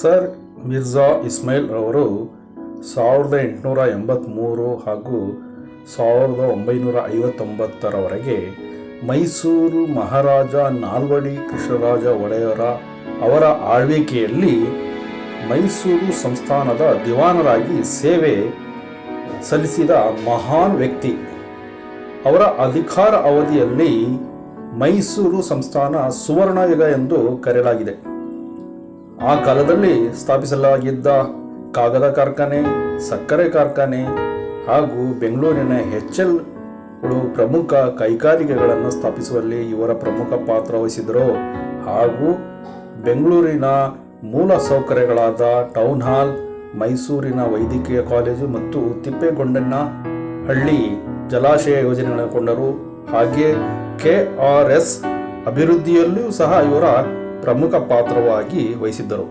Sir Mirza Ismail ಅವರು ಸಾವಿರದ ಎಂಟುನೂರ ಎಂಬತ್ತ್ಮೂರು ಹಾಗೂ ಸಾವಿರದ ಒಂಬೈನೂರ ಐವತ್ತೊಂಬತ್ತರವರೆಗೆ ಮೈಸೂರು ಮಹಾರಾಜ ನಾಲ್ವಡಿ ಕೃಷ್ಣರಾಜ ಒಡೆಯರ ಅವರ ಆಳ್ವಿಕೆಯಲ್ಲಿ ಮೈಸೂರು ಸಂಸ್ಥಾನದ ದಿವಾನರಾಗಿ ಸೇವೆ ಸಲ್ಲಿಸಿದ ಮಹಾನ್ ವ್ಯಕ್ತಿ. ಅವರ ಅಧಿಕಾರ ಅವಧಿಯಲ್ಲಿ ಮೈಸೂರು ಸಂಸ್ಥಾನ ಸುವರ್ಣಯುಗ ಎಂದು ಕರೆಯಲಾಗಿದೆ. ಆ ಕಾಲದಲ್ಲಿ ಸ್ಥಾಪಿಸಲಾಗಿದ್ದ ಕಾಗದ ಕಾರ್ಖಾನೆ, ಸಕ್ಕರೆ ಕಾರ್ಖಾನೆ ಹಾಗೂ ಬೆಂಗಳೂರಿನ ಎಚ್ ಎಲ್ಗಳು ಪ್ರಮುಖ ಕೈಗಾರಿಕೆಗಳನ್ನು ಸ್ಥಾಪಿಸುವಲ್ಲಿ ಇವರ ಪ್ರಮುಖ ಪಾತ್ರ ವಹಿಸಿದರು ಹಾಗೂ ಬೆಂಗಳೂರಿನ ಮೂಲ ಸೌಕರ್ಯಗಳಾದ ಟೌನ್ ಹಾಲ್, ಮೈಸೂರಿನ ವೈದ್ಯಕೀಯ ಕಾಲೇಜು ಮತ್ತು ತಿಪ್ಪೇಗೊಂಡನ ಹಳ್ಳಿ ಜಲಾಶಯ ಯೋಜನೆಗಳನ್ನು ಕೊಂಡರು. ಹಾಗೆ ಕೆ ಆರ್ ಎಸ್ ಅಭಿವೃದ್ಧಿಯಲ್ಲೂ ಸಹ ಇವರ ಪ್ರಮುಖ ಪಾತ್ರವಾಗಿ ವಹಿಸಿದ್ದರು.